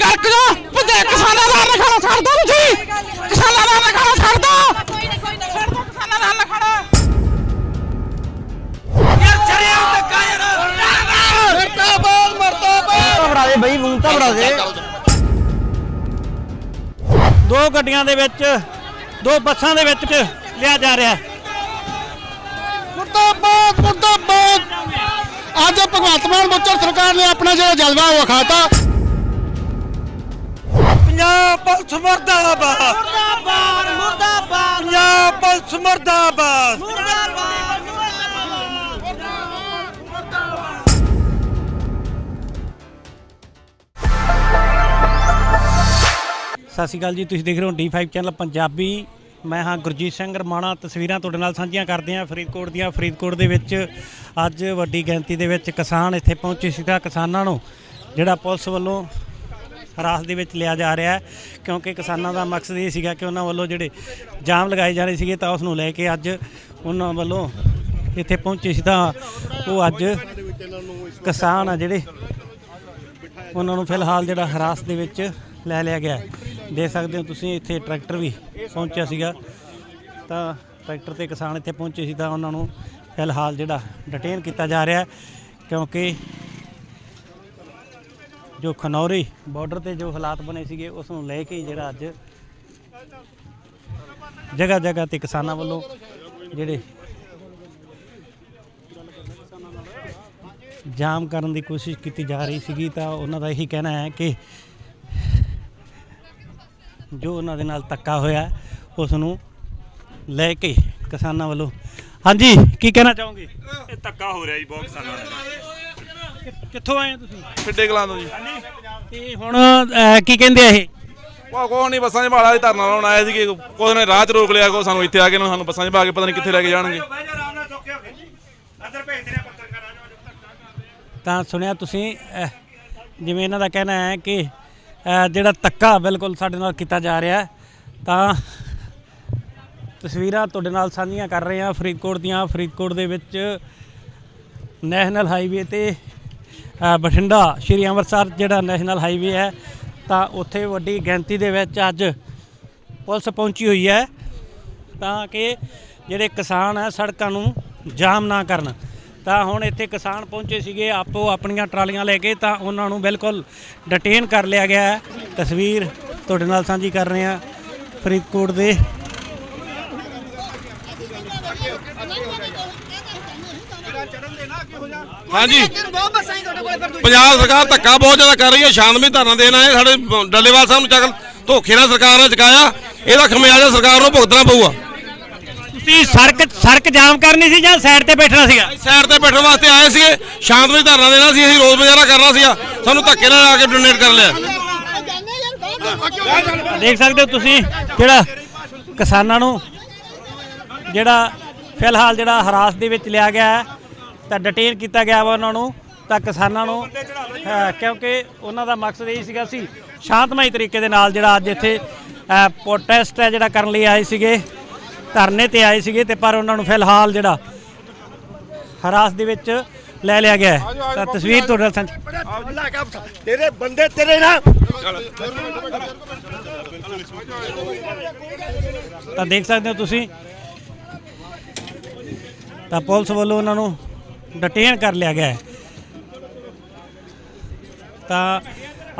ਗਲਕ ਜੋ। ਪੁੱਜੇ ਕਿਸਾਨਾਂ ਦਾ ਰਖਾਣਾ ਛੱਡ ਦੋ ਤੁਸੀਂ। ਕਿਸਾਨਾਂ ਦਾ ਰਖਾਣਾ ਛੱਡ ਦੋ। ਕੋਈ ਨਾ ਕੋਈ ਨਾ ਛੱਡ ਦੋ ਕਿਸਾਨਾਂ ਬਈ ਤਾਂ ਗੱਡੀਆਂ ਦੇ ਵਿੱਚ ਦੋ ਬੱਸਾਂ ਦੇ ਵਿੱਚ ਲਿਆ ਜਾ ਰਿਹਾ। ਮੁਰਦਾਬਾਦ ਮੁਰਦਾਬਾਦ। ਅੱਜ ਭਗਵੰਤ ਮਾਨ ਬੱਚਰ ਸਰਕਾਰ ਨੇ ਆਪਣਾ ਜਿਹੜਾ ਜਲਵਾ ਉਹ ਵਿਖਾਤਾ। ਪੰਜਾਬ ਪੁਲਿਸ ਮਰਦਾਬਾਦ। ਮੁਰਦਾਬਾਦ ਮੁਰਦਾਬਾਦ। ਪੰਜਾਬ ਪੁਲਿਸ ਮਰਦਾਬਾਦ। ਸਤਿ ਸ਼੍ਰੀ ਅਕਾਲ ਜੀ ਤੁਸੀਂ ਦੇਖ ਰਹੇ ਹੋ D5 ਚੈਨਲ ਪੰਜਾਬੀ। ਮੈਂ ਹਾਂ ਗੁਰਜੀਤ ਸਿੰਘ ਰਮਾਣਾ। ਤਸਵੀਰਾਂ ਤੁਹਾਡੇ ਨਾਲ ਸਾਂਝੀਆਂ ਕਰਦੇ ਹਾਂ ਫਰੀਦਕੋਟ ਦੀਆਂ। ਫਰੀਦਕੋਟ ਦੇ ਵਿੱਚ ਅੱਜ ਵੱਡੀ ਗਿਣਤੀ ਦੇ ਵਿੱਚ ਕਿਸਾਨ ਇੱਥੇ ਪਹੁੰਚੇ ਸੀ ਤਾਂ ਕਿਸਾਨਾਂ ਨੂੰ ਜਿਹੜਾ ਪੁਲਿਸ ਵੱਲੋਂ ਹਰਾਸ ਦੇ ਵਿੱਚ ਲਿਆ ਜਾ ਰਿਹਾ ਹੈ, ਕਿਉਂਕਿ ਕਿਸਾਨਾਂ ਦਾ ਮਕਸਦ ਇਹ ਸੀਗਾ ਕਿ ਉਹਨਾਂ ਵੱਲੋਂ ਜਿਹੜੇ ਜਾਮ ਲਗਾਏ ਜਾ ਰਹੇ ਸੀਗੇ ਤਾਂ ਉਸ ਨੂੰ ਲੈ ਕੇ ਅੱਜ ਉਹਨਾਂ ਵੱਲੋਂ ਇੱਥੇ ਪਹੁੰਚੇ ਸੀ ਤਾਂ ਉਹ ਅੱਜ ਕਿਸਾਨ ਆ ਜਿਹੜੇ, ਉਹਨਾਂ ਨੂੰ ਫਿਲਹਾਲ ਜਿਹੜਾ ਹਰਾਸ ਦੇ ਵਿੱਚ ਲੈ ਲਿਆ ਗਿਆ ਦੇਖ ਸਕਦੇ ਹੋ ਤੁਸੀਂ ਇੱਥੇ ਟਰੈਕਟਰ ਵੀ ਪਹੁੰਚਿਆ ਸੀਗਾ। ਤਾਂ ਟਰੈਕਟਰ ਤੇ ਕਿਸਾਨ ਇੱਥੇ ਪਹੁੰਚੇ ਸੀ ਤਾਂ ਉਹਨਾਂ ਨੂੰ ਫਿਲਹਾਲ ਜਿਹੜਾ ਡਿਟੇਨ ਕੀਤਾ ਜਾ ਰਿਹਾ ਕਿਉਂਕਿ ਜੋ ਖਨੌਰੀ ਬਾਰਡਰ ਤੇ ਜੋ ਹਾਲਾਤ ਬਣੇ ਸੀਗੇ ਉਸ ਨੂੰ ਲੈ ਕੇ ਜਿਹੜਾ ਅੱਜ ਜਗ੍ਹਾ ਜਗ੍ਹਾ ਤੇ ਕਿਸਾਨਾਂ ਵੱਲੋਂ ਜਿਹੜੇ ਜਾਮ ਕਰਨ ਦੀ ਕੋਸ਼ਿਸ਼ ਕੀਤੀ ਜਾ ਰਹੀ ਸੀਗੀ, ਤਾਂ ਉਹਨਾਂ ਦਾ ਇਹੀ ਕਹਿਣਾ ਹੈ ਕਿ ਜੋ ਉਹਨਾਂ ਦੇ ਨਾਲ ਧੱਕਾ ਹੋਇਆ ਉਸ ਨੂੰ ਲੈ ਕੇ ਕਿਸਾਨਾਂ ਵੱਲੋਂ। ਹਾਂਜੀ, ਕੀ ਕਹਿਣਾ ਚਾਹੋਗੇ? ਇਹ ਧੱਕਾ ਹੋ ਰਿਹਾ ਜੀ ਬਹੁਤ ਕਿਸਾਨਾਂ ਨਾਲ ਕਿੱਥੋਂ ਆਏ ਹੋ ਤੁਸੀਂ? ਫਿੱਡੇ ਕਲਾਂ ਤੋਂ ਜੀ। ਤੇ ਹੁਣ ਅਹ, ਕੀ ਕਹਿੰਦੇ ਆ ਇਹ? ਉਹ ਕੋਈ ਨਹੀਂ ਬੱਸਾਂ 'ਚ ਭਾੜਾ ਦੀ ਧਰਨਾ ਲਾਉਣ ਆਏ ਸੀਗੇ। ਕੋਈ ਨੇ ਰਾਹ 'ਚ ਰੋਕ ਲਿਆ ਕੋ ਸਾਨੂੰ ਇੱਥੇ ਆ ਕੇ ਨਾ ਸਾਨੂੰ ਬੱਸਾਂ 'ਚ ਕੇ ਪਤਾ ਨਹੀਂ ਕਿੱਥੇ ਲੈ ਕੇ ਜਾਣਗੇ। ਤਾਂ ਸੁਣਿਆ ਤੁਸੀਂ ਅਹ, ਜਿਵੇਂ ਇਹਨਾਂ ਦਾ ਕਹਿਣਾ ਹੈ ਕਿ ਅਹ, ਜਿਹੜਾ ਧੱਕਾ ਬਿਲਕੁਲ ਸਾਡੇ ਨਾਲ ਕੀਤਾ ਜਾ ਰਿਹਾ ਹੈ ਤਾਂ ਤਸਵੀਰਾਂ ਤੁਹਾਡੇ ਨਾਲ ਸਾਂਝੀਆਂ ਕਰ ਰਹੇ ਹਾਂ ਫਰੀਦਕੋਟ ਦੀਆਂ। ਫਰੀਦਕੋਟ ਦੇ ਵਿੱਚ ਨੈਸ਼ਨਲ ਹਾਈਵੇ ਤੇ ਬਠਿੰਡਾ, ਸ਼੍ਰੀ ਅੰਮ੍ਰਿਤਸਰ ਜਿਹੜਾ ਨੈਸ਼ਨਲ ਹਾਈਵੇ ਹੈ, ਤਾਂ ਉੱਥੇ ਵੱਡੀ ਗਿਣਤੀ ਦੇ ਵਿੱਚ ਅੱਜ ਪੁਲਿਸ ਪਹੁੰਚੀ ਹੋਈ ਹੈ, ਤਾਂ ਕਿ ਜਿਹੜੇ ਕਿਸਾਨ ਹੈ, ਸੜਕਾਂ ਨੂੰ ਜਾਮ ਨਾ ਕਰਨ। ਤਾਂ ਹੁਣ ਇੱਥੇ ਕਿਸਾਨ ਪਹੁੰਚੇ ਸੀਗੇ, ਆਪੋ ਆਪਣੀਆਂ ਟਰਾਲੀਆਂ ਲੈ ਕੇ, ਤਾਂ ਉਹਨਾਂ ਨੂੰ ਬਿਲਕੁਲ ਡਿਟੇਨ ਕਰ ਲਿਆ ਗਿਆ ਹੈ। ਤਸਵੀਰ ਤੁਹਾਡੇ ਨਾਲ ਸਾਂਝੀ ਕਰ ਰਹੇ ਹਾਂ, ਫਰੀਦਕੋਟ ਦੇ। ਹਾਂਜੀ। ਪੰਜਾਬ ਸਰਕਾਰ ਧੱਕਾ ਬਹੁਤ ਜ਼ਿਆਦਾ ਕਰ ਰਹੀ ਹੈ ਸ਼ਾਂਤਮਈ ਧਰਨਾ ਦੇਣ ਆਏ ਸਾਡੇ ਡੱਲੇਵਾਲ ਸਾਹਿਬ ਨੂੰ ਚੱਕ ਧੋਖੇ ਨਾਲ ਸਰਕਾਰ ਨੇ ਚੁਕਾਇਆ ਇਹਦਾ ਖਮਿਆਜਾ ਸਰਕਾਰ ਨੂੰ ਭੁਗਤਣਾ ਪਊਗਾ। ਤੁਸੀਂ ਸੜਕ ਸੜਕ ਜਾਮ ਕਰਨੀ ਸੀ ਜਾਂ ਸਾਈਡ ਤੇ ਬੈਠਣਾ ਸੀਗਾ? ਸਾਈਡ ਤੇ ਬੈਠਣ ਵਾਸਤੇ ਆਏ ਸੀਗੇ ਸ਼ਾਂਤਮਈ ਧਰਨਾ ਦੇਣਾ ਸੀ ਅਸੀਂ ਰੋਜ਼ ਮੁਜ਼ਾਹਰਾ ਕਰਨਾ ਸੀਗਾ ਸਾਨੂੰ ਧੱਕੇ ਨਾਲ ਆ ਕੇ ਡੋਨੇਟ ਕਰ ਲਿਆ। ਦੇਖ ਸਕਦੇ ਹੋ ਤੁਸੀਂ ਜਿਹੜਾ ਕਿਸਾਨਾਂ ਨੂੰ ਜਿਹੜਾ ਫਿਲਹਾਲ ਜਿਹੜਾ ਹਰਾਸ ਦੇ ਵਿੱਚ ਲਿਆ ਗਿਆ ਹੈ ਤਾਂ ਡਿਟੇਨ ਕੀਤਾ ਗਿਆ ਵਾ ਉਹਨਾਂ ਨੂੰ ਤਾਂ ਕਿਸਾਨਾਂ ਨੂੰ। ਕਿਉਂਕਿ ਉਹਨਾਂ ਦਾ ਮਕਸਦ ਇਹ ਸੀਗਾ ਸੀ ਸ਼ਾਂਤਮਈ ਤਰੀਕੇ ਦੇ ਨਾਲ ਜਿਹੜਾ ਅੱਜ ਇੱਥੇ ਪ੍ਰੋਟੈਸਟ ਹੈ ਜਿਹੜਾ ਕਰਨ ਲਈ ਆਏ ਸੀਗੇ ਧਰਨੇ ਤੇ ਆਏ ਸੀਗੇ ਤੇ ਪਰ ਉਹਨਾਂ ਨੂੰ ਫਿਲਹਾਲ ਜਿਹੜਾ ਹਰਾਸ ਦੇ ਵਿੱਚ ਲੈ ਲਿਆ ਗਿਆ ਤਾਂ ਤਸਵੀਰ ਤੁਹਾਡੇ ਨਾਲ ਸਾਂਝੀ ਤੇਰੇ ਬੰਦੇ ਤੇਰੇ ਨਾਲ ਤਾਂ ਦੇਖ ਸਕਦੇ ਹੋ ਤੁਸੀਂ। ਤਾਂ ਪੁਲਿਸ ਵੱਲੋਂ ਉਹਨਾਂ ਨੂੰ ਡਿਟੇਨ ਕਰ ਲਿਆ ਗਿਆ ਹੈ। ਤਾਂ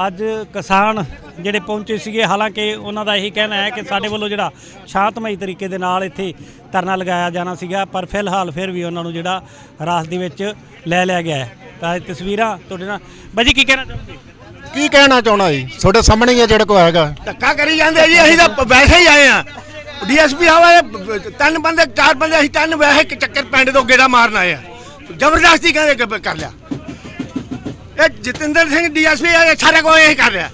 ਅੱਜ ਕਿਸਾਨ ਜਿਹੜੇ ਪਹੁੰਚੇ ਸੀਗੇ ਹਾਲਾਂਕਿ ਉਹਨਾਂ ਦਾ ਇਹੀ ਕਹਿਣਾ ਹੈ ਕਿ ਸਾਡੇ ਵੱਲੋਂ ਜਿਹੜਾ ਸ਼ਾਂਤਮਈ ਤਰੀਕੇ ਦੇ ਨਾਲ ਇੱਥੇ ਧਰਨਾ ਲਗਾਇਆ ਜਾਣਾ ਸੀਗਾ ਪਰ ਫਿਲਹਾਲ ਫਿਰ ਵੀ ਉਹਨਾਂ ਨੂੰ ਜਿਹੜਾ ਹਰਾਸ ਦੇ ਵਿੱਚ ਲੈ ਲਿਆ ਗਿਆ ਹੈ। ਤਾਂ ਇਹ ਤਸਵੀਰਾਂ ਤੁਹਾਡੇ ਨਾਲ ਬਾਜੀ ਕੀ ਕਹਿਣਾ ਚਾਹੋਗੇ? ਕੀ ਕਹਿਣਾ ਚਾਹਣਾ ਜੀ? ਤੁਹਾਡੇ ਸਾਹਮਣੇ ਹੀ ਹੈ ਜਿਹੜਾ ਕੋ ਹੈਗਾ। ਧੱਕਾ ਕਰੀ ਜਾਂਦੇ ਜੀ ਅਸੀਂ ਤਾਂ ਵੈਸੇ ਹੀ ਆਏ ਆ। ਡੀਐਸਪੀ ਆਵਾ ਤਿੰਨ ਬੰਦੇ ਚਾਰ ਬੰਦੇ ਅਸੀਂ ਤਿੰਨ ਵੈਸੇ ਇੱਕ ਚੱਕਰ ਪਿੰਡ ਤੋਂ ਗੇੜਾ ਮਾਰਨ ਆਏ ਆ। ਜ਼ਬਰਦਸਤੀ ਕਹਿੰਦੇ ਕਰ ਲਿਆ। ਇਹ ਜਤਿੰਦਰ ਸਿੰਘ ਡੀਐਸਪੀ ਆ, ਇਹ ਸਾਰਾ ਕੋਈ ਇਹ ਕਰ ਰਿਹਾ।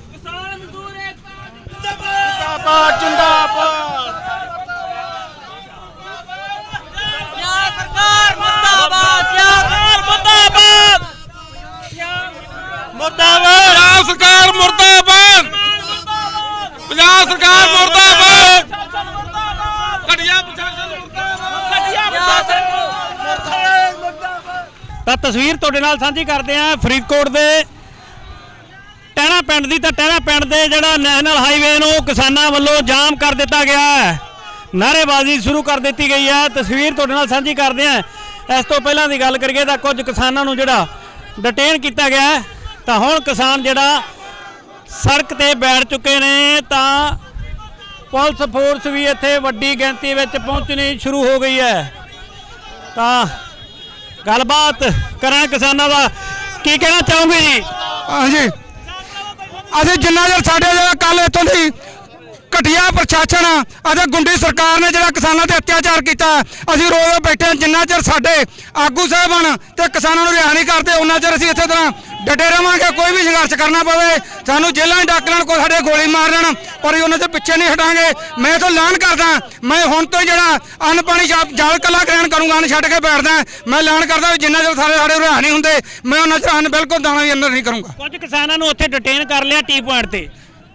ਜਿੰਦਾਬਾਦ ਜਿੰਦਾਬਾਦ। ਯਾ ਸਰਕਾਰ ਮੁਰਦਾਬਾਦ ਯਾ ਸਰਕਾਰ ਮੁਰਦਾਬਾਦ ਪੰਜਾਬ ਸਰਕਾਰ ਮੁਰਦਾਬਾਦ। ਪੰਜਾਬ ਸਰਕਾਰ ਮੁਰਦਾਬਾਦ ਘਟਿਆ ਪ੍ਰਸ਼ਾਸਨ ਮੁਰਦਾਬਾਦ ਤਾਂ ਤਸਵੀਰ ਤੁਹਾਡੇ ਨਾਲ ਸਾਂਝੀ ਕਰਦੇ ਹਾਂ ਫਰੀਦਕੋਟ ਦੇ ਟਹਿਣਾ ਪਿੰਡ ਦੀ, ਤਾਂ ਟਹਿਣਾ ਪਿੰਡ ਦੇ ਜਿਹੜਾ ਨੈਸ਼ਨਲ ਹਾਈਵੇ ਨੂੰ ਕਿਸਾਨਾਂ ਵੱਲੋਂ ਜਾਮ ਕਰ ਦਿੱਤਾ ਗਿਆ ਹੈ। ਨਾਅਰੇਬਾਜ਼ੀ ਸ਼ੁਰੂ ਕਰ ਦਿੱਤੀ ਗਈ ਹੈ। ਤਸਵੀਰ ਤੁਹਾਡੇ ਨਾਲ ਸਾਂਝੀ ਕਰਦੇ ਹਾਂ। ਇਸ ਤੋਂ ਪਹਿਲਾਂ ਦੀ ਗੱਲ ਕਰੀਏ ਤਾਂ ਕੁਝ ਕਿਸਾਨਾਂ ਨੂੰ ਜਿਹੜਾ ਡਿਟੇਨ ਕੀਤਾ ਗਿਆ ਹੈ। ਤਾਂ ਹੁਣ ਕਿਸਾਨ ਜਿਹੜਾ ਸੜਕ ਤੇ ਬੈਠ ਚੁੱਕੇ ਨੇ, ਤਾਂ ਪੁਲਿਸ ਫੋਰਸ ਵੀ ਇੱਥੇ ਵੱਡੀ ਗਿਣਤੀ ਵਿੱਚ ਪਹੁੰਚਣੀ ਸ਼ੁਰੂ ਹੋ ਗਈ ਹੈ। ਤਾਂ ਗੱਲਬਾਤ ਕਰਾਂ ਕਿਸਾਨਾਂ ਦਾ ਕੀ ਕਹਿਣਾ ਚਾਹੋਗੇ ਜੀ ਹਾਂਜੀ ਅਸੀਂ ਜਿੰਨਾ ਚਿਰ ਸਾਡੇ ਜਿਹੜਾ ਕੱਲ ਇੱਥੋਂ ਦੀ ਘਟੀਆ ਪ੍ਰਸ਼ਾਸਨ ਅਤੇ ਗੁੰਡੀ ਸਰਕਾਰ ਨੇ ਜਿਹੜਾ ਕਿਸਾਨਾਂ ਤੇ ਅਤਿਆਚਾਰ ਕੀਤਾ, ਅਸੀਂ ਰੋਜ਼ ਬੈਠੇ ਹਾਂ। ਜਿੰਨਾ ਚਿਰ ਸਾਡੇ ਆਗੂ ਸਾਹਿਬਾਨ ਤੇ ਕਿਸਾਨਾਂ ਨੂੰ ਰਿਹਾ ਨਹੀਂ ਕਰਦੇ ਉਹਨਾਂ ਚਿਰ ਅਸੀਂ ਇੱਥੇ ਤਰ੍ਹਾਂ ਡਟੇ ਰਵਾਂਗੇ ਕੋਈ ਵੀ ਸੰਘਰਸ਼ ਕਰਨਾ ਪਵੇ ਸਾਨੂੰ ਜੇਲ੍ਹਾਂ 'ਚ ਡੱਕ ਲੈਣ ਕੋਈ ਸਾਡੇ ਗੋਲੀ ਮਾਰ ਦੇਣ ਪਰ ਉਹਨਾਂ ਦੇ ਪਿੱਛੇ ਨਹੀਂ ਹਟਾਂਗੇ। ਮੈਂ ਤਾਂ ਐਲਾਨ ਕਰਦਾ ਮੈਂ ਹੁਣ ਤੋਂ ਜਿਹੜਾ ਅੰਨ ਪਾਣੀ ਜਲ ਕਲਾ ਗ੍ਰਹਿਣ ਕਰੂੰਗਾ ਅੰਨ ਛੱਡ ਕੇ ਬੈਠਦਾ ਮੈਂ ਐਲਾਨ ਕਰਦਾ ਜਿੰਨਾ ਚਿਰ ਸਾਰੇ ਸਾਡੇ ਰਿਹਾ ਨਹੀਂ ਹੁੰਦੇ ਮੈਂ ਉਹਨਾਂ ਚਿਰ ਅੰਨ ਬਿਲਕੁਲ ਦਾਣਾ ਵੀ ਅੰਦਰ ਨਹੀਂ ਕਰੂੰਗਾ। ਕੁਝ ਕਿਸਾਨਾਂ ਨੂੰ ਉੱਥੇ ਡਿਟੇਨ ਕਰ ਲਿਆ ਟੀ ਪੁਆਇੰਟ ਤੇ।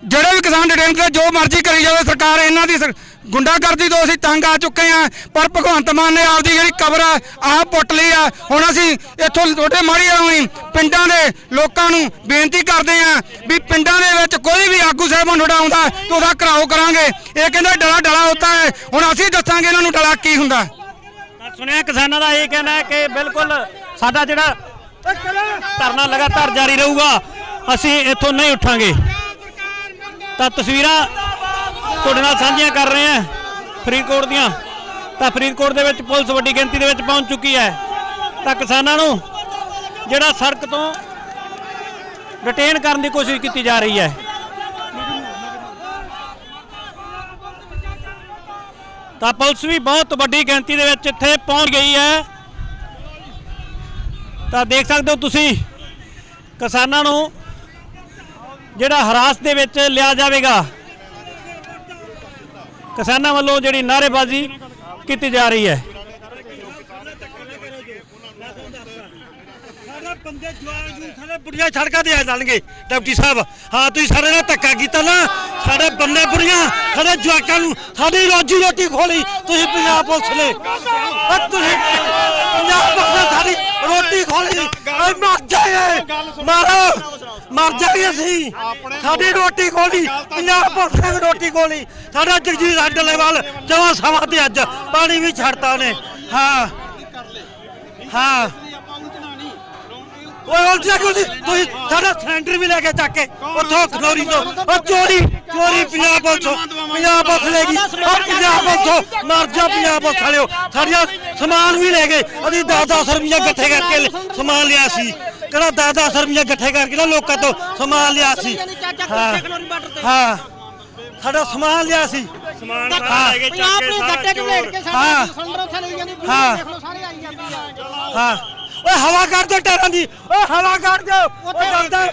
ਜਿਹੜੇ ਵੀ ਕਿਸਾਨ ਡਿਟੇਨ ਕਰ ਜੋ ਮਰਜ਼ੀ ਕਰੀ ਜਾਵੇ ਸਰਕਾਰ ਇਹਨਾਂ ਦੀ ਗੁੰਡਾਗਰਦੀ ਤੋਂ ਅਸੀਂ ਤੰਗ ਆ ਚੁੱਕੇ ਆ ਪਰ ਭਗਵੰਤ ਮਾਨ ਨੇ ਆਪਦੀ ਜਿਹੜੀ ਕਬਰ ਆ ਆਪ ਪੁੱਟ ਲਈ ਆ। ਹੁਣ ਅਸੀਂ ਇੱਥੋਂ ਛੋਟੇ ਮਾੜੀ ਹੋਣੀ ਪਿੰਡਾਂ ਦੇ ਲੋਕਾਂ ਨੂੰ ਬੇਨਤੀ ਕਰਦੇ ਆ ਵੀ ਪਿੰਡਾਂ ਦੇ ਵਿੱਚ ਕੋਈ ਵੀ ਆਗੂ ਸਾਹਿਬਾਨ ਤੁਹਾਡਾ ਆਉਂਦਾ ਤਾਂ ਉਹਦਾ ਘਰਾਓ ਕਰਾਂਗੇ। ਇਹ ਕਹਿੰਦਾ ਡਲਾ ਡਲਾ ਹੁੰਦਾ ਹੈ। ਹੁਣ ਅਸੀਂ ਦੱਸਾਂਗੇ ਇਹਨਾਂ ਨੂੰ ਡਲਾ ਕੀ ਹੁੰਦਾ। ਤਾਂ ਸੁਣਿਆ ਕਿਸਾਨਾਂ ਦਾ ਇਹ ਕਹਿਣਾ ਹੈ ਕਿ ਬਿਲਕੁਲ ਸਾਡਾ ਜਿਹੜਾ ਧਰਨਾ ਲਗਾਤਾਰ ਜਾਰੀ ਰਹੂਗਾ, ਅਸੀਂ ਇੱਥੋਂ ਨਹੀਂ ਉੱਠਾਂਗੇ। ਤਾਂ ਤਸਵੀਰਾਂ ਤੁਹਾਡੇ ਨਾਲ ਸਾਂਝੀਆਂ ਕਰ ਰਹੇ ਹਾਂ ਫਰੀਦਕੋਟ ਦੀਆਂ। ਤਾਂ ਫਰੀਦਕੋਟ ਦੇ ਵਿੱਚ ਪੁਲਿਸ ਵੱਡੀ ਗਿਣਤੀ ਦੇ ਵਿੱਚ ਪਹੁੰਚ ਚੁੱਕੀ ਹੈ। ਤਾਂ ਕਿਸਾਨਾਂ ਨੂੰ ਜਿਹੜਾ ਸੜਕ ਤੋਂ ਡਿਟੇਨ ਕਰਨ ਦੀ ਕੋਸ਼ਿਸ਼ ਕੀਤੀ ਜਾ ਰਹੀ ਹੈ। ਤਾਂ ਪੁਲਿਸ ਵੀ ਬਹੁਤ ਵੱਡੀ ਗਿਣਤੀ ਦੇ ਵਿੱਚ ਇੱਥੇ ਪਹੁੰਚ ਗਈ ਹੈ। ਤਾਂ ਦੇਖ ਸਕਦੇ ਹੋ ਤੁਸੀਂ, ਕਿਸਾਨਾਂ ਨੂੰ ਜਿਹੜਾ ਹਰਾਸ ਦੇ ਵਿੱਚ ਲਿਆ ਜਾਵੇਗਾ। ਕਿਸਾਨਾਂ ਵੱਲੋਂ ਜਿਹੜੀ ਨਾਅਰੇਬਾਜ਼ੀ ਕੀਤੀ ਜਾ ਰਹੀ ਹੈ। ਸਾਡੇ ਬੰਦੇ ਜਵਾਨ ਜੂ ਸਾਡੇ ਬੁੜੀਆਂ ਸੜਕਾਂ ਤੇ ਆ ਜਾਣਗੇ ਡਿਪਟੀ ਸਾਹਿਬ। ਹਾਂ ਤੁਸੀਂ ਸਾਡੇ ਨਾਲ ਧੱਕਾ ਕੀਤਾ ਨਾ ਸਾਡੇ ਬੰਦੇ ਬੁੜੀਆਂ ਸਾਡੇ ਜਵਾਕਾਂ ਨੂੰ ਸਾਡੀ ਰੋਜੀ ਰੋਟੀ ਖੋਲੀ ਤੁਸੀਂ ਪੰਜਾਬ ਪੁਲਿਸ ਨੇ। ਤੁਸੀਂ ਪੰਜਾਬ ਨੇ ਸਾਡੀ ਰੋਟੀ ਖੋਲੀ ਓਏ ਮਰ ਜਾਏ। ਮਾਰੋ। ਮਰ ਜਾਏ ਅਸੀਂ। ਸਾਡੀ ਰੋਟੀ ਖੋਲੀ ਪੰਜਾਬ ਪੁਲਿਸ ਨੇ ਰੋਟੀ ਖੋਲੀ ਸਾਡਾ ਜਗਜੀਤ ਅੱਡਲੇਵਾਲ ਜਵਾ ਸਮਾਂ ਤੇ ਅੱਜ। ਪਾਣੀ ਵੀ ਛੱਡਤਾ ਨੇ। ਹਾਂ। ਹਾਂ। ਓਏ ਉਲਟਾ ਕਿਉਂ ਨਹੀਂ ਤੁਸੀਂ ਸਾਡਾ ਸਿਲੰਡਰ ਵੀ ਲੈ ਕੇ ਚੱਕ ਕੇ ਉੱਥੋਂ ਖਨੌਰੀ ਤੋਂ। ਉਹ ਚੋਰੀ ਚੋਰੀ ਪੰਜਾਬ ਪੁਲਿਸ ਪੰਜਾਬ ਪੁਲਿਸ ਲੈ ਗਈ। ਉਹ ਪੰਜਾਬ ਪੁਲਿਸ ਮਰ ਜਾ ਪੰਜਾਬ ਪੁਲਿਸ ਵਾਲਿਓ। ਸਾਡੀਆਂ ਸਮਾਨ ਵੀ ਲੈ ਗਏ। ਅਸੀਂ 10-10 ਰੁਪਈਆ ਇਕੱਠੇ ਕਰਕੇ ਲ- ਸਮਾਨ ਲਿਆ ਸੀ। ਕਿਹੜਾ 10-10 ਰੁਪਈਆ ਇਕੱਠੇ ਕਰਕੇ ਨਾ ਲੋਕਾਂ ਤੋਂ ਸਮਾਨ ਲਿਆ ਸੀ? ਹਾਂ। ਹਾਂ। ਸਾਡਾ ਸਮਾਨ ਲਿਆ ਸੀ। ਸਮਾਨ ਪੰਜਾਬ ਨੇ ਗੱਟੇ ਚ ਵੇੜ ਕੇ ਹਾਂ। ਸਾਡੇ ਸਿਲੰਡਰ ਉੱਥੇ ਲਈ ਜਾਂਦੀ ਵੀਡੀਓ ਹਾਂ। ਦੇਖ ਲਓ ਸਾਰੇ ਆਈ ਜਾਂਦੀ ਆ। ਹਾਂ। ਓਏ ਹਵਾ ਕਰ ਦਿਓ ਟਾਇਰਾਂ ਦੀ। ਓਏ ਹਵਾ ਕਰ ਦਿਓ ਓਏ ਜਲਦਾ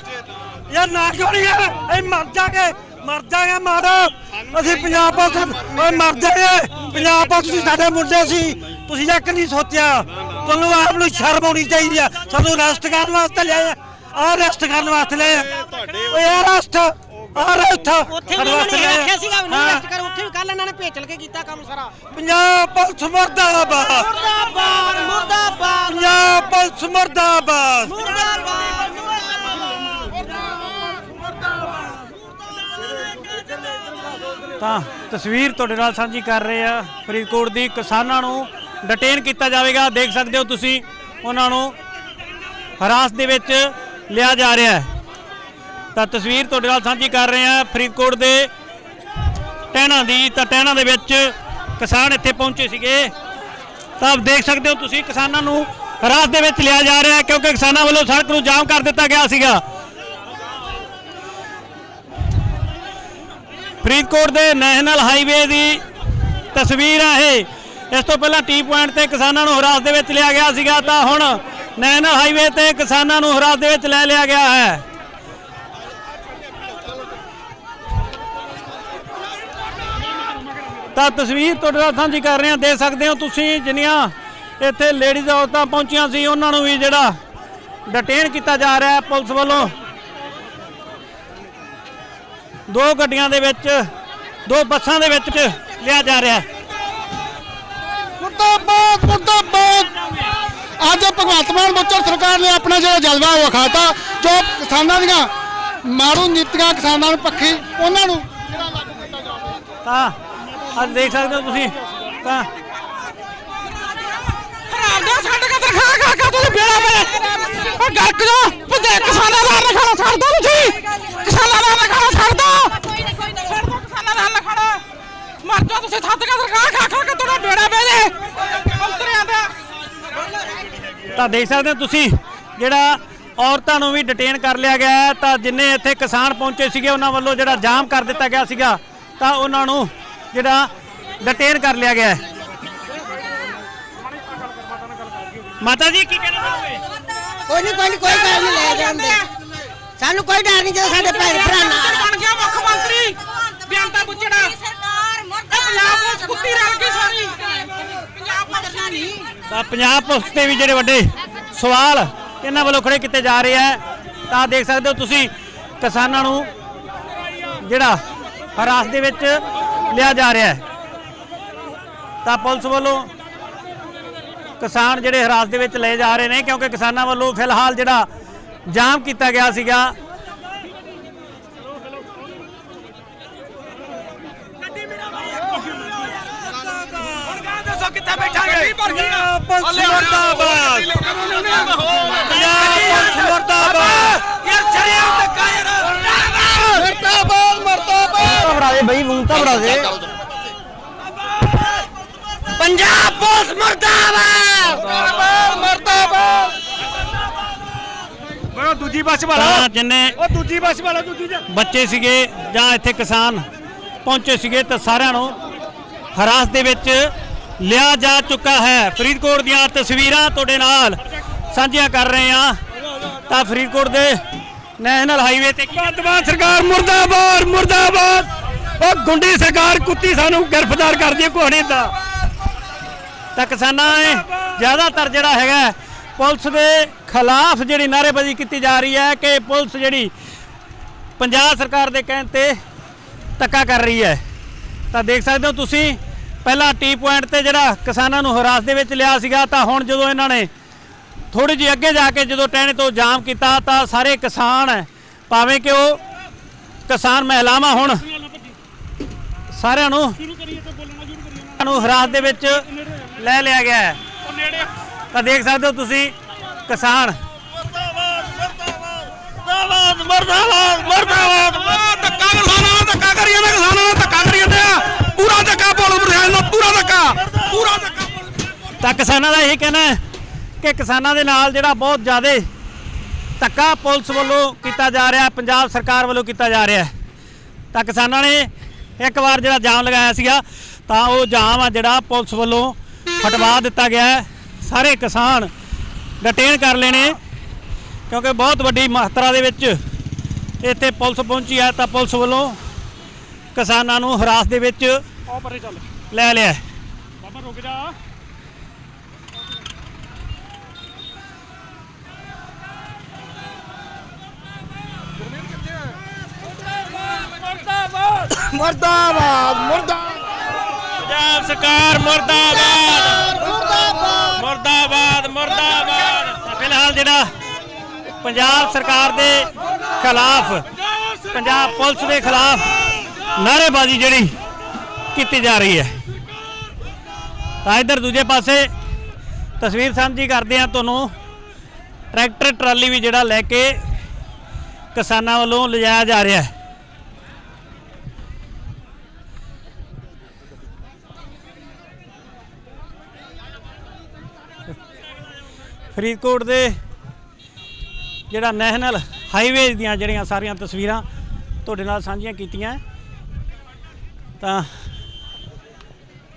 ਯਾਰ ਨਾ ਜੋੜੀਏ ਇਹ ਮਰ ਜਾਗੇ। ਮਰ ਜਾਗੇ ਮਾਰ ਅਸੀਂ ਪੰਜਾਬ ਪੁਲਿਸ ਓਏ ਮਰ ਜਾਗੇ। ਪੰਜਾਬ ਪੁਲਿਸ ਦੀ ਸਾਡੇ ਮੁੰਡੇ ਸੀ। ਤੁਸੀਂ ਇੱਕ ਨਹੀਂ ਸੋਚਿਆ। ਤੁਹਾਨੂੰ ਆਪ ਨੂੰ ਸ਼ਰਮ ਆਉਣੀ ਚਾਹੀਦੀ ਆ। ਸਾਨੂੰ ਅਰੈਸਟ ਕਰਨ ਵਾਸਤੇ ਲਿਆਏ ਆ। ਅਰੈਸਟ ਕਰਨ ਵਾਸਤੇ ਲਿਆਏ ਆ। ਓਏ ਅਰੈਸਟ ਅਰੈਸਟ ਉੱਥੇ ਵੀ ਉਹਨਾਂ ਨੇ ਆਖਿਆ ਸੀਗਾ ਵੀ ਨਹੀਂ ਰੈਸਟ ਕਰ ਉੱਥੇ ਵੀ ਕੱਲ ਇਹਨਾਂ ਨੇ ਭੇਚਲ ਕੇ ਕੀਤਾ ਕੰਮ ਸਾਰਾ। ਪੰਜਾਬ ਪੁਲਿਸ ਮਰਦਾਬਾਦ। ਮੁਰਦਾਬਾਦ ਮੁਰਦਾਬਾਦ। ਪੰਜਾਬ ਪੁਲਿਸ ਮਰਦਾਬਾਦ। ਮੁਰਦਾਬਾਦ। ਤਾਂ ਤਸਵੀਰ ਤੁਹਾਡੇ ਨਾਲ ਸਾਂਝੀ ਕਰ ਰਹੇ ਆ। ਫਰੀਦਕੋਟ ਦੀ ਕਿਸਾਨਾਂ ਨੂੰ ਡਿਟੇਨ ਕੀਤਾ ਜਾਵੇਗਾ। ਦੇਖ ਸਕਦੇ ਹੋ ਤੁਸੀਂ ਉਹਨਾਂ ਨੂੰ ਹਰਾਸ ਦੇ ਵਿੱਚ ਲਿਆ ਜਾ ਰਿਹਾ ਹੈ। ਤਾਂ ਤਸਵੀਰ ਤੁਹਾਡੇ ਨਾਲ ਸਾਂਝੀ ਕਰ ਰਹੇ ਹਾਂ ਫਰੀਦਕੋਟ ਦੇ ਟਹਿਣਾ ਦੀ। ਤਾਂ ਟਹਿਣਾ ਦੇ ਵਿੱਚ ਕਿਸਾਨ ਇੱਥੇ ਪਹੁੰਚੇ ਸੀਗੇ। ਤਾਂ ਆਪ ਦੇਖ ਸਕਦੇ ਹੋ ਤੁਸੀਂ ਕਿਸਾਨਾਂ ਨੂੰ ਹਰਾਸ ਦੇ ਵਿੱਚ ਲਿਆ ਜਾ ਰਿਹਾ ਕਿਉਂਕਿ ਕਿਸਾਨਾਂ ਵੱਲੋਂ ਸੜਕ ਨੂੰ ਜਾਮ ਕਰ ਦਿੱਤਾ ਗਿਆ ਸੀਗਾ। ਫਰੀਦਕੋਟ ਦੇ ਨੈਸ਼ਨਲ ਹਾਈਵੇ ਦੀ ਤਸਵੀਰ ਆ ਇਹ। ਇਸ ਤੋਂ ਪਹਿਲਾਂ ਟੀ ਪੁਆਇੰਟ ਤੇ ਕਿਸਾਨਾਂ ਨੂੰ ਹਰਾਸ ਦੇ ਵਿੱਚ ਲਿਆ ਗਿਆ ਸੀਗਾ। ਤਾਂ ਹੁਣ ਨੈਸ਼ਨਲ ਹਾਈਵੇ ਤੇ ਕਿਸਾਨਾਂ ਨੂੰ ਹਰਾਸ ਦੇ ਵਿੱਚ ਲੈ ਲਿਆ ਗਿਆ ਹੈ। ਤਾਂ ਤਸਵੀਰ ਤੁਹਾਡੇ ਨਾਲ ਸਾਂਝੀ ਕਰ ਰਹੇ ਹਾਂ। ਦੇਖ ਸਕਦੇ ਹੋ ਤੁਸੀਂ ਜਿੰਨੀਆਂ ਇੱਥੇ ਲੇਡੀਜ਼ ਔਰਤਾਂ ਪਹੁੰਚੀਆਂ ਸੀ ਉਹਨਾਂ ਨੂੰ ਵੀ ਜਿਹੜਾ ਡਿਟੇਨ ਕੀਤਾ ਜਾ ਰਿਹਾ ਹੈ ਪੁਲਿਸ ਵੱਲੋਂ। ਦੋ ਗੱਡੀਆਂ ਦੇ ਵਿੱਚ ਦੋ ਬੱਸਾਂ ਦੇ ਵਿੱਚ ਲਿਆ ਜਾ ਰਿਹਾ ਹੈ। ਮੁਰਦਾਬਾਦ ਮੁਰਦਾਬਾਦ। ਅੱਜ ਭਗਵੰਤ ਮਾਨ ਬੱਚਰ ਸਰਕਾਰ ਨੇ ਆਪਣਾ ਜਿਹੜਾ ਜਲਵਾ ਉਹ ਵਿਖਾਤਾ ਜੋ ਕਿਸਾਨਾਂ ਦੀਆਂ ਮਾਰੂ ਨੀਤੀਆਂ ਕਿਸਾਨਾਂ ਨੂੰ ਪੱਖੀ ਉਹਨਾਂ ਨੂੰ ਜਿਹੜਾ ਲਾਗੂ ਕੀਤਾ ਜਾਵੇ ਤਾਂ ਅੱਜ ਦੇਖ ਸਕਦੇ ਹੋ ਤੁਸੀਂ ਤਾਂ ਹਰਾਮਦਾ ਛੱਡ ਕੇ ਤਨਖਾਹ ਖਾ ਕੇ ਤੁਸੀਂ ਬੇੜਾ ਪਏ। ਉਹ ਗੱਕ ਜੋ ਪੁੱਤੇ ਕਿਸਾਨਾਂ ਦਾ ਅੰਨ ਖਾਣਾ ਛੱਡ ਦੋ ਤੁਸੀਂ। ਕਿਸਾਨਾਂ ਦਾ ਅੰਨ ਖਾਣਾ ਛੱਡ ਦੋ। ਛੱਡ ਦੋ ਕਿਸਾਨਾਂ ਦਾ ਅੰਨ ਖਾਣਾ ਮਰ ਜਾਓ ਤੁਸੀਂ ਥੱਦ ਕੇ ਤਨਖਾਹ ਖਾ ਖਾ ਕੇ ਤੁਹਾਡਾ ਬੇੜਾ ਪੈ ਜੇ। ਅੰਤਰਿਆਂ ਦਾ। ਤਾਂ ਦੇਖ ਸਕਦੇ ਹੋ ਤੁਸੀਂ ਜਿਹੜਾ ਔਰਤਾਂ ਨੂੰ ਵੀ ਡਿਟੇਨ ਕਰ ਲਿਆ ਗਿਆ ਹੈ ਤਾਂ ਜਿੰਨੇ ਇੱਥੇ ਕਿਸਾਨ ਪਹੁੰਚੇ ਸੀਗੇ ਉਹਨਾਂ ਵੱਲੋਂ ਜਿਹੜਾ ਜਾਮ ਕਰ ਦਿੱਤਾ ਗਿਆ ਸੀਗਾ ਤਾਂ ਉਹਨਾਂ ਨੂੰ ਜਿਹੜਾ ਡਿਟੇਨ ਕਰ ਲਿਆ ਗਿਆ ਹੈ। ਮਾਤਾ ਜੀ ਕੀ ਕਹਿਣਾ ਚਾਹੋਗੇ? ਕੋਈ ਨਹੀਂ ਕੋਈ ਨੀ, ਕੋਈ ਗੱਲ ਨਹੀਂ ਲੈ ਜਾਂਦੇ। ਸਾਨੂੰ ਕੋਈ ਡਰ ਨਹੀਂ ਜਦੋਂ ਸਾਡੇ ਭੈਣ ਭਰਾ ਨਾਲ ਬਣ ਗਿਆ ਮੁੱਖ ਮੰਤਰੀ। ਬਿਆਨਤਾ ਬੁੱਚੜਾ ਸਰਕਾਰ ਇਹ ਪੰਜਾਬ ਪੁਲਿਸ ਕੁੱਤੀ ਰਲ ਗਈ ਸਾਰੀ। ਪੰਜਾਬ ਪੁਲਿਸ ਨਹੀਂ ਤਾਂ ਪੰਜਾਬ ਪੁਲਿਸ ਤੇ ਵੀ ਜਿਹੜੇ ਵੱਡੇ ਸਵਾਲ ਇਹਨਾਂ ਵੱਲੋਂ ਖੜੇ ਕੀਤੇ ਜਾ ਰਹੇ ਹੈ ਤਾਂ ਦੇਖ ਸਕਦੇ ਹੋ ਤੁਸੀਂ ਕਿਸਾਨਾਂ ਨੂੰ ਜਿਹੜਾ ਹਰਾਸ ਦੇ ਵਿੱਚ ਲਿਆ ਜਾ ਰਿਹਾ ਹੈ। ਤਾਂ ਪੁਲਿਸ ਵੱਲੋਂ ਕਿਸਾਨ ਜਿਹੜੇ ਹਰਾਸ ਦੇ ਵਿੱਚ ਲਏ ਜਾ ਰਹੇ ਨੇ ਕਿਉਂਕਿ ਕਿਸਾਨਾਂ ਵੱਲੋਂ ਫਿਲਹਾਲ ਜਿਹੜਾ ਜਾਮ ਕੀਤਾ ਗਿਆ ਸੀਗਾ ਕਿੱਥੇ ਬੈਠਾਂਗੇ ਪੁਲਿਸ ਮੁਰਦਾਬਾਦ। ਪੰਜਾਬ ਪੁਲਿਸ ਮੁਰਦਾਬਾਦ। ਯਾਰ ਚੜਿਆ ਧੱਕਾ ਯਾਰ ਮਰਦਾਬਾਦ। ਬਈ ਮੂੰਹ ਤਾਂ ਬੜਾ ਦੇ। ਪੰਜਾਬ ਪੁਲਿਸ ਮਰਦਾਬਾਦ! ਮਰਦਾਬਾਦ ਮੈਂ ਦੂਜੀ ਬੱਸ ਵਾਲਾ। ਤਾਂ ਜਿੰਨੇ ਉਹ ਦੂਜੀ ਬੱਸ ਵਾਲਾ ਦੂਜੀ ਜਾ ਬੱਚੇ ਸੀਗੇ ਜਾਂ ਇੱਥੇ ਕਿਸਾਨ ਪਹੁੰਚੇ ਸੀਗੇ ਤਾਂ ਸਾਰਿਆਂ ਨੂੰ ਹਰਾਸ ਦੇ ਵਿੱਚ ਲਿਆ ਜਾ ਚੁੱਕਾ ਹੈ। ਫਰੀਦਕੋਟ ਦੀਆਂ ਤਸਵੀਰਾਂ ਤੁਹਾਡੇ ਨਾਲ ਸਾਂਝੀਆਂ ਕਰ ਰਹੇ ਹਾਂ। ਤਾਂ ਫਰੀਦਕੋਟ ਦੇ ਨੈਸ਼ਨਲ ਹਾਈਵੇ ਤੇ ਵਰਤਮਾਨ ਸਰਕਾਰ ਮੁਰਦਾਬਾਦ ਮੁਰਦਾਬਾਦ! ਉਹ ਗੁੰਡੀ ਸਰਕਾਰ ਕੁੱਤੀ ਸਾਨੂੰ ਗ੍ਰਿਫਤਾਰ ਕਰਦੀ ਹੈ ਕੋਹਣੇ ਦਾ। ਤਾਂ ਕਿਸਾਨਾਂ ਨੇ ਜ਼ਿਆਦਾਤਰ ਜਿਹੜਾ ਹੈਗਾ ਪੁਲਿਸ ਦੇ ਖਿਲਾਫ ਜਿਹੜੀ ਨਾਅਰੇਬਾਜ਼ੀ ਕੀਤੀ ਜਾ ਰਹੀ ਹੈ ਕਿ ਪੁਲਿਸ ਜਿਹੜੀ ਪੰਜਾਬ ਸਰਕਾਰ ਦੇ ਕਹਿਣ ਤੇ ਧੱਕਾ ਕਰ ਰਹੀ ਹੈ। ਤਾਂ ਦੇਖ ਸਕਦੇ ਹੋ ਤੁਸੀਂ, ਪਹਿਲਾਂ ਟੀ ਪੁਆਇੰਟ ਤੇ ਜਿਹੜਾ ਕਿਸਾਨਾਂ ਨੂੰ ਹਰਾਸ ਦੇ ਵਿੱਚ ਲਿਆ ਸੀਗਾ, ਤਾਂ ਹੁਣ ਜਦੋਂ ਇਹਨਾਂ ਨੇ ਥੋੜੀ ਜਿਹੀ ਅੱਗੇ ਜਾ ਕੇ ਜਦੋਂ ਟਹਿਣੇ ਤੋਂ ਜਾਮ ਕੀਤਾ, ਤਾਂ ਸਾਰੇ ਕਿਸਾਨ, ਭਾਵੇਂ ਕਿ ਉਹ ਕਿਸਾਨ ਮਹਿਲਾਵਾਂ ਹੁਣ ਸਾਰਿਆਂ ਨੂੰ ਨੂੰ। ਹਰਾਸ ਦੇ ਵਿੱਚ ਲੈ ਲਿਆ ਗਿਆ ਹੈ। ਤਾਂ ਦੇਖ ਸਕਦੇ ਹੋ ਤੁਸੀਂ ਕਿਸਾਨ। ਮੁਰਦਾਬਾਦ ਮੁਰਦਾਬਾਦ ਮੁਰਦਾਬਾਦ ਧੱਕਾ ਕਿਸਾਨਾਂ ਨਾਲ ਧੱਕਾ ਕਰੀ ਜਾਂਦੇ ਕਿਸਾਨਾਂ ਨਾਲ ਧੱਕਾ ਕਰੀ ਜਾਂਦੇ ਆ। ਪੂਰਾ ਧੱਕਾ ਪੁਲਿਸ ਪ੍ਰਸ਼ਾਸਨ ਨਾਲ ਪੂਰਾ ਧੱਕਾ। ਪੂਰਾ ਧੱਕਾ ਤਾਂ ਕਿਸਾਨਾਂ ਦਾ ਇਹ ਕਹਿਣਾ ਹੈ ਕਿ ਕਿਸਾਨਾਂ ਦੇ ਨਾਲ ਜਿਹੜਾ ਬਹੁਤ ਜ਼ਿਆਦਾ ਧੱਕਾ ਪੁਲਿਸ ਵੱਲੋਂ ਕੀਤਾ ਜਾ ਰਿਹਾ ਪੰਜਾਬ ਸਰਕਾਰ ਵੱਲੋਂ ਕੀਤਾ ਜਾ ਰਿਹਾ ਹੈ। ਤਾਂ ਕਿਸਾਨਾਂ ਨੇ ਇੱਕ ਵਾਰ ਜਿਹੜਾ ਜਾਮ ਲਗਾਇਆ ਸੀਗਾ ਤਾਂ ਉਹ ਜਾਮ ਆ ਜਿਹੜਾ ਪੁਲਿਸ ਵੱਲੋਂ ਹਟਵਾ ਦਿੱਤਾ ਗਿਆ ਹੈ। ਸਾਰੇ ਕਿਸਾਨ ਡਿਟੇਨ ਕਰ ਲੈਣੇ ਕਿਉਂਕਿ ਬਹੁਤ ਵੱਡੀ ਮਾਤਰਾ ਦੇ ਵਿੱਚ ਇੱਥੇ ਪੁਲਿਸ ਪਹੁੰਚੀ ਹੈ ਤਾਂ ਪੁਲਿਸ ਵੱਲੋਂ ਕਿਸਾਨਾਂ ਨੂੰ ਹਰਾਸ ਦੇ ਵਿੱਚ ਲੈ ਲਿਆ ਮਰਦਾਬਾਦ! ਮਰਦਾਬਾਦ ਪੰਜਾਬ ਸਰਕਾਰ ਮੁਰਦਾਬਾਦ। ਮੁਰਦਾਬਾਦ। ਮੁਰਦਾਬਾਦ ਫਿਲਹਾਲ ਜਿਹੜਾ ਪੰਜਾਬ ਸਰਕਾਰ ਦੇ ਖਿਲਾਫ ਪੰਜਾਬ ਪੁਲਿਸ ਦੇ ਖਿਲਾਫ ਨਾਅਰੇਬਾਜ਼ੀ ਜਿਹੜੀ ਕੀਤੀ ਜਾ ਰਹੀ ਹੈ। ਤਾਂ ਇਧਰ ਦੂਜੇ ਪਾਸੇ ਤਸਵੀਰ ਸਾਂਝੀ ਕਰਦੇ ਆ ਤੁਹਾਨੂੰ। ਟਰੈਕਟਰ ਟਰਾਲੀ ਵੀ ਜਿਹੜਾ ਲੈ ਕੇ ਕਿਸਾਨਾਂ ਵੱਲੋਂ ਲਿਜਾਇਆ ਜਾ ਰਿਹਾ ਹੈ। ਫਰੀਦਕੋਟ ਦੇ ਜਿਹੜਾ ਨੈਸ਼ਨਲ ਹਾਈਵੇ ਦੀਆਂ ਜਿਹੜੀਆਂ ਸਾਰੀਆਂ ਤਸਵੀਰਾਂ ਤੁਹਾਡੇ ਨਾਲ ਸਾਂਝੀਆਂ ਕੀਤੀਆਂ ਤਾਂ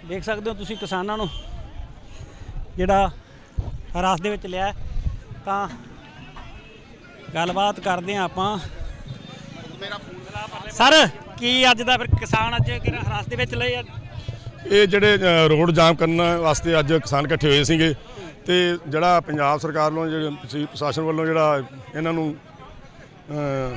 ਦੇਖ ਸਕਦੇ ਹੋ ਤੁਸੀਂ ਕਿਸਾਨਾਂ ਨੂੰ ਜਿਹੜਾ ਹਰਾਸ ਦੇ ਵਿੱਚ ਲਿਆ ਤਾਂ ਗੱਲਬਾਤ ਕਰਦੇ ਹਾਂ ਆਪਾਂ। ਸਰ, ਕੀ ਅੱਜ ਦਾ ਫਿਰ ਕਿਸਾਨ ਅੱਜ ਕਿਹੜਾ ਹਰਾਸ ਦੇ ਵਿੱਚ ਲਏ ਆ? ਇਹ ਜਿਹੜੇ ਰੋਡ ਜਾਮ ਕਰਨ ਵਾਸਤੇ ਅੱਜ ਕਿਸਾਨ ਇਕੱਠੇ ਹੋਏ ਸੀਗੇ। ਤੇ ਜਿਹੜਾ ਪੰਜਾਬ ਸਰਕਾਰ ਵੱਲੋਂ ਜਿਹੜੇ ਪ੍ਰਸ਼ਾਸਨ ਵੱਲੋਂ ਜਿਹੜਾ ਇਹਨਾਂ ਨੂੰ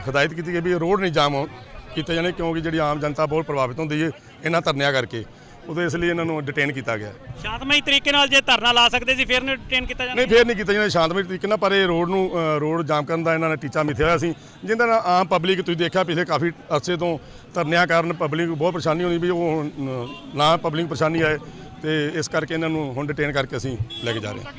ਹਦਾਇਤ ਕੀਤੀ ਗਈ ਵੀ ਰੋਡ ਨਹੀਂ ਜਾਮ ਹੋ- ਕੀਤੇ ਜਾਣੇ ਕਿਉਂਕਿ ਜਿਹੜੀ ਆਮ ਜਨਤਾ ਬਹੁਤ ਪ੍ਰਭਾਵਿਤ ਹੁੰਦੀ ਹੈ ਇਹਨਾਂ ਧਰਨਿਆਂ ਕਰਕੇ। ਉਦੋਂ ਇਸ ਲਈ ਇਹਨਾਂ ਨੂੰ ਡਿਟੇਨ ਕੀਤਾ ਗਿਆ। ਸ਼ਾਂਤਮਈ ਤਰੀਕੇ ਨਾਲ ਜੇ ਧਰਨਾ ਲਾ ਸਕਦੇ ਸੀ ਫਿਰ ਨੂੰ ਡਿਟੇਨ ਕੀਤਾ ਜਾਂਦਾ? ਨਹੀਂ ਫੇਰ ਨਹੀਂ ਕੀਤਾ ਜਾਂਦਾ। ਸ਼ਾਂਤਮਈ ਤਰੀਕੇ ਨਾਲ ਪਰ ਇਹ ਰੋਡ ਨੂੰ ਰੋਡ ਜਾਮ ਕਰਨ ਦਾ ਇਹਨਾਂ ਨੇ ਟੀਚਾ ਮਿੱਥਿਆ ਹੋਇਆ ਸੀ। ਜਿਹਦੇ ਨਾਲ ਆਮ ਪਬਲਿਕ ਤੁਸੀਂ ਦੇਖਿਆ ਪਿਛਲੇ ਕਾਫੀ ਅਰਸੇ ਤੋਂ ਧਰਨਿਆਂ ਕਾਰਨ ਪਬਲਿਕ ਨੂੰ ਬਹੁਤ ਪਰੇਸ਼ਾਨੀ ਹੋਣੀ ਵੀ ਉਹ ਨਾ ਪਬਲਿਕ ਪਰੇਸ਼ਾਨੀ ਆਏ। ਤੇ ਇਸ ਕਰਕੇ ਇਹਨਾਂ ਨੂੰ ਹੁਣ ਡਿਟੇਨ ਕਰਕੇ ਅਸੀਂ ਲੈ ਕੇ ਜਾ ਰਹੇ ਹਾਂ।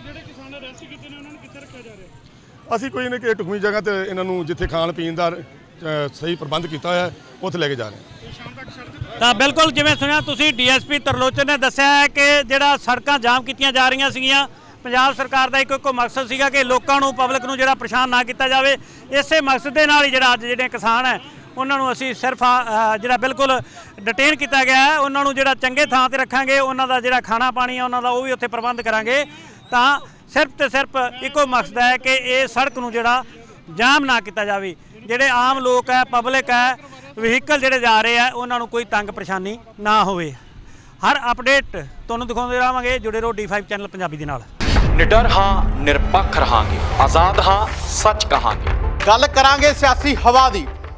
ਅਸੀਂ ਕੋਈ ਨਹੀਂ ਕਿ ਢੁਕਵੀਂ ਜਗ੍ਹਾ ਤੇ ਇਹਨਾਂ ਨੂੰ ਜਿੱਥੇ ਖਾਣ ਪੀਣ ਦਾ ਅ, ਸਹੀ ਪ੍ਰਬੰਧ ਕੀਤਾ ਹੋਇਆ ਹੈ, ਉੱਥੇ ਲੈ ਕੇ ਜਾ ਰਹੇ ਹਾਂ। ਤਾਂ ਬਿਲਕੁਲ ਜਿਵੇਂ ਸੁਣਿਆ ਤੁਸੀਂ ਡੀਐਸਪੀ ਤਰਲੋਚਨ ਨੇ ਦੱਸਿਆ ਹੈ ਕਿ ਜਿਹੜਾ ਸੜਕਾਂ ਜਾਮ ਕੀਤੀਆਂ ਜਾ ਰਹੀਆਂ ਸੀਗੀਆਂ ਪੰਜਾਬ ਸਰਕਾਰ ਦਾ ਇੱਕੋ ਇੱਕੋ ਮਕਸਦ ਸੀਗਾ ਕਿ ਲੋਕਾਂ ਨੂੰ ਪਬਲਿਕ ਨੂੰ ਜਿਹੜਾ ਪਰੇਸ਼ਾਨ ਨਾ ਕੀਤਾ ਜਾਵੇ। ਇਸੇ ਮਕਸਦ ਦੇ ਨਾਲ ਹੀ ਜਿਹੜਾ ਅੱਜ ਜਿਹੜੇ ਕਿਸਾਨ ਹੈ ਉਹਨਾਂ ਨੂੰ ਅਸੀਂ ਸਿਰਫ ਜਿਹੜਾ ਬਿਲਕੁਲ ਡਿਟੇਨ ਕੀਤਾ ਗਿਆ ਹੈ ਉਹਨਾਂ ਨੂੰ ਜਿਹੜਾ ਚੰਗੇ ਥਾਂ ਤੇ ਰੱਖਾਂਗੇ ਉਹਨਾਂ ਦਾ ਜਿਹੜਾ ਖਾਣਾ ਪਾਣੀ ਹੈ ਉਹਨਾਂ ਦਾ ਉਹ ਵੀ ਉੱਥੇ ਪ੍ਰਬੰਧ ਕਰਾਂਗੇ। ਤਾਂ ਸਿਰਫ ਤੇ ਸਿਰਫ ਇੱਕੋ ਮਕਸਦ ਹੈ ਕਿ ਇਹ ਸੜਕ ਨੂੰ ਜਿਹੜਾ ਜਾਮ ਨਾ ਕੀਤਾ ਜਾਵੇ। ਜਿਹੜੇ ਆਮ ਲੋਕ ਹੈ ਪਬਲਿਕ ਹੈ ਵਹੀਕਲ ਜਿਹੜੇ ਜਾ ਰਹੇ ਆ ਉਹਨਾਂ ਨੂੰ ਕੋਈ ਤੰਗ ਪਰੇਸ਼ਾਨੀ ਨਾ ਹੋਵੇ। ਹਰ ਅਪਡੇਟ ਤੁਹਾਨੂੰ ਦਿਖਾਉਂਦੇ ਰਹਾਂਗੇ ਜੁੜੇ ਰਹੋ D5 ਚੈਨਲ ਪੰਜਾਬੀ ਦੇ ਨਾਲ। ਨਿਡਰ ਹਾਂ ਨਿਰਪੱਖ ਰਹਾਂਗੇ। ਆਜ਼ਾਦ ਹਾਂ ਸੱਚ ਕਹਾਂਗੇ। ਗੱਲ ਕਰਾਂਗੇ ਸਿਆਸੀ ਹਵਾ ਦੀ।